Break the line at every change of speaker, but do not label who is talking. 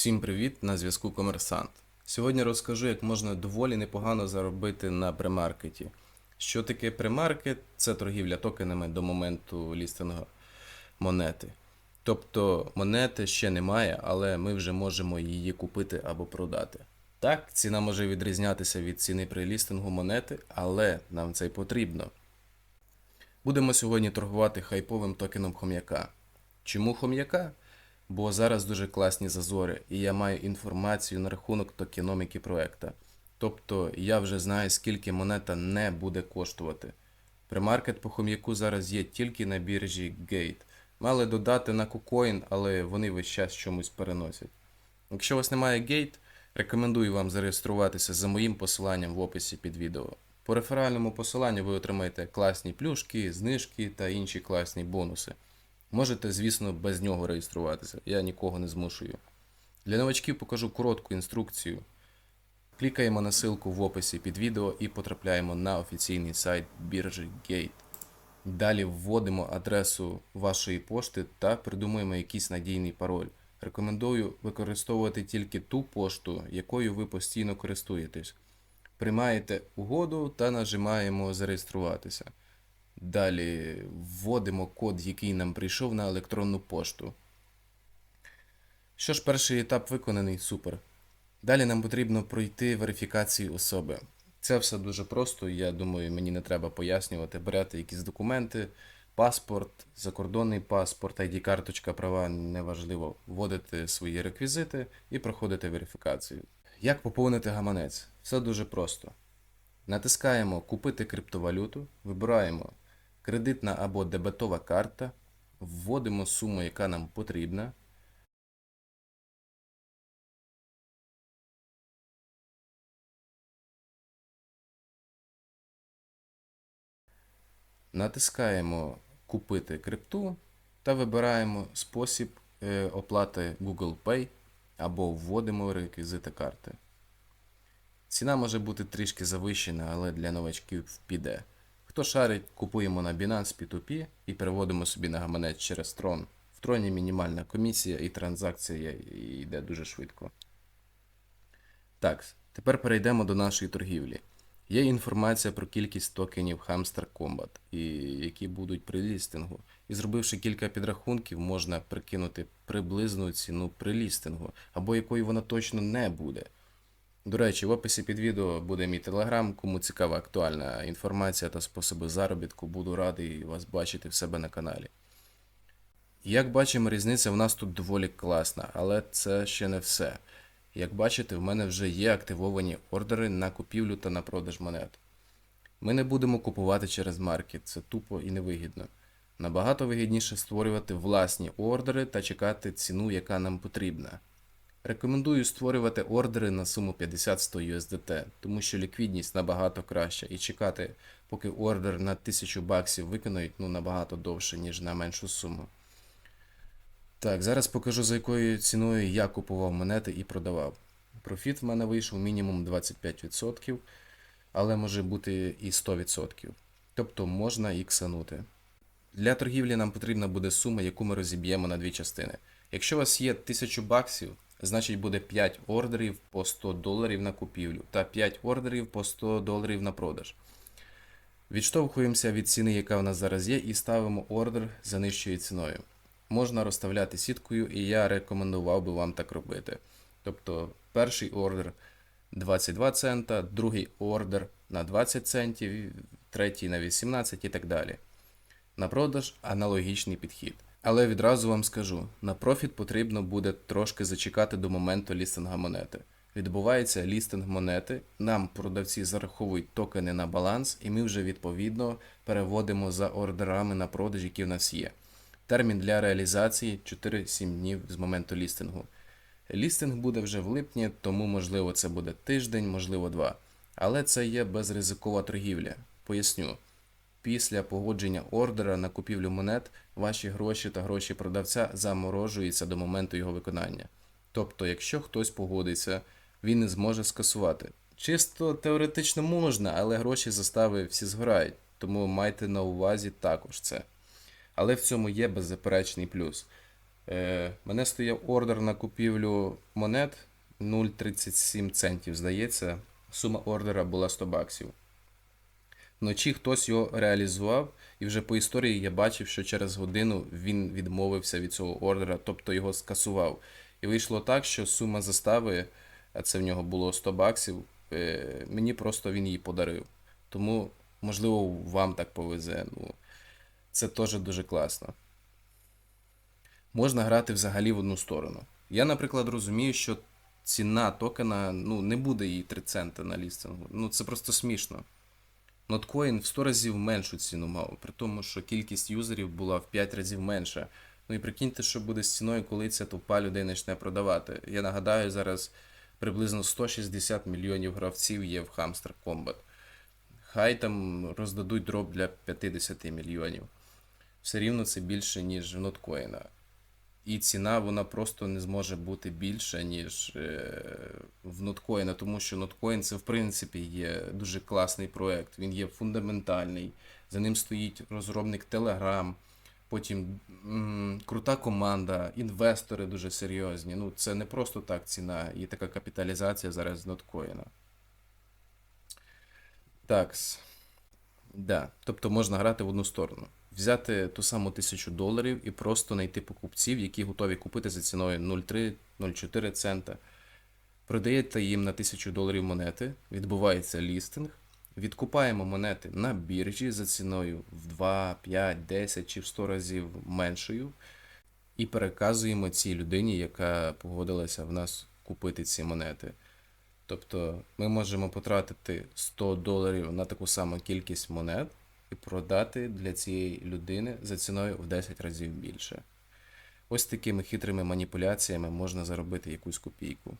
Всім привіт! На зв'язку Комерсант. Сьогодні розкажу, як можна доволі непогано заробити на премаркеті. Що таке премаркет? Це торгівля токенами до моменту лістингу монети. Тобто монети ще немає, але ми вже можемо її купити або продати. Так, ціна може відрізнятися від ціни при лістингу монети, але нам це й потрібно. Будемо сьогодні торгувати хайповим токеном хом'яка. Чому хом'яка? Бо зараз дуже класні зазори, і я маю інформацію на рахунок токеноміки проекта. Тобто я вже знаю, скільки монета не буде коштувати. Премаркет по хом'яку зараз є тільки на біржі Gate. Мали додати на KuCoin, але вони весь час чомусь переносять. Якщо у вас немає Gate, рекомендую вам зареєструватися за моїм посиланням в описі під відео. По реферальному посиланню ви отримаєте класні плюшки, знижки та інші класні бонуси. Можете, звісно, без нього реєструватися, я нікого не змушую. Для новачків покажу коротку інструкцію. Клікаємо на ссылку в описі під відео і потрапляємо на офіційний сайт біржі Gate. Далі вводимо адресу вашої пошти та придумуємо якийсь надійний пароль. Рекомендую використовувати тільки ту пошту, якою ви постійно користуєтесь. Приймаєте угоду та нажимаємо зареєструватися. Далі вводимо код, який нам прийшов на електронну пошту. Що ж, перший етап виконаний, супер. Далі нам потрібно пройти верифікацію особи. Це все дуже просто, я думаю, мені не треба пояснювати. Берете якісь документи, паспорт, закордонний паспорт, ID-карточка, права, неважливо. Вводите свої реквізити і проходите верифікацію. Як поповнити гаманець? Все дуже просто. Натискаємо Купити криптовалюту, вибираємо кредитна або дебетова карта, вводимо суму, яка нам потрібна. Натискаємо Купити крипту та вибираємо спосіб е, оплати Google Pay або вводимо реквізити карти. Ціна може бути трішки завищена, але для новачків піде. Хто шарить, купуємо на Binance P2P і переводимо собі на гаманець через Tron. В Троні мінімальна комісія і транзакція йде дуже швидко. Так, тепер перейдемо до нашої торгівлі. Є інформація про кількість токенів Hamster Combat, і які будуть при лістингу. І зробивши кілька підрахунків, можна прикинути приблизну ціну при лістингу, або якою вона точно не буде. До речі, в описі під відео буде мій телеграм, кому цікава актуальна інформація та способи заробітку, буду радий вас бачити в себе на каналі. Як бачимо, різниця в нас тут доволі класна, але це ще не все. Як бачите, в мене вже є активовані ордери на купівлю та на продаж монет. Ми не будемо купувати через маркет, це тупо і невигідно. Набагато вигідніше створювати власні ордери та чекати ціну, яка нам потрібна. Рекомендую створювати ордери на суму 50-100 USDT, тому що ліквідність набагато краща, і чекати, поки ордер на 1000 баксів виконають, ну набагато довше, ніж на меншу суму. Так, зараз покажу за якою ціною я купував монети і продавав. Профіт в мене вийшов мінімум 25%, але може бути і 100%. Тобто можна іксанути. Для торгівлі нам потрібна буде сума, яку ми розіб'ємо на дві частини. Якщо у вас є 1000 баксів, значить буде 5 ордерів по 100 доларів на купівлю та 5 ордерів по 100 доларів на продаж. Відштовхуємося від ціни, яка в нас зараз є, і ставимо ордер за нижчою ціною. Можна розставляти сіткою, і я рекомендував би вам так робити. Тобто, перший ордер 22 цента, другий ордер на 20 центів, третій на 18 і так далі. На продаж аналогічний підхід. Але відразу вам скажу: на профіт потрібно буде трошки зачекати до моменту лістинга монети. Відбувається лістинг монети, нам продавці зараховують токени на баланс, і ми вже відповідно переводимо за ордерами на продаж, які в нас є. Термін для реалізації 4-7 днів з моменту лістингу. Лістинг буде вже в липні, тому можливо це буде тиждень, можливо два. Але це є безризикова торгівля. Поясню. Після погодження ордера на купівлю монет ваші гроші та гроші продавця заморожуються до моменту його виконання. Тобто, якщо хтось погодиться, він не зможе скасувати. Чисто теоретично можна, але гроші застави всі згорають, тому майте на увазі також це. Але в цьому є беззаперечний плюс. Е, мене стояв ордер на купівлю монет 0,37 центів, здається. Сума ордера була 100 баксів. Вночі хтось його реалізував, і вже по історії я бачив, що через годину він відмовився від цього ордера, тобто його скасував. І вийшло так, що сума застави, а це в нього було 100 баксів, е, мені просто він її подарив. Тому, можливо, вам так повезе. Ну, це теж дуже класно. Можна грати взагалі в одну сторону. Я, наприклад, розумію, що ціна токена ну, не буде їй 3 цента на лістингу. Ну, це просто смішно. Ноткоін в 100 разів меншу ціну мав, при тому, що кількість юзерів була в 5 разів менша. Ну і прикиньте, що буде з ціною, коли ця толпа людей почне продавати. Я нагадаю, зараз приблизно 160 мільйонів гравців є в Hamster Combat. Хай там роздадуть дроп для 50 мільйонів. Все рівно це більше, ніж в ноткоїна. І ціна вона просто не зможе бути більша, ніж е, в ноткоїна, тому що ноткоін це в принципі є дуже класний проект. Він є фундаментальний. За ним стоїть розробник Telegram, потім м, крута команда, інвестори дуже серйозні. Ну, це не просто так ціна і така капіталізація зараз з ноткоїна. Такс. Да. Тобто можна грати в одну сторону. Взяти ту саму тисячу доларів і просто знайти покупців, які готові купити за ціною 0,3-0,4 цента. Продаєте їм на 1000 доларів монети, відбувається лістинг, відкупаємо монети на біржі за ціною в 2, 5, 10 чи в 100 разів меншою, і переказуємо цій людині, яка погодилася в нас купити ці монети. Тобто ми можемо потратити 100 доларів на таку саму кількість монет і продати для цієї людини за ціною в 10 разів більше. Ось такими хитрими маніпуляціями можна заробити якусь копійку.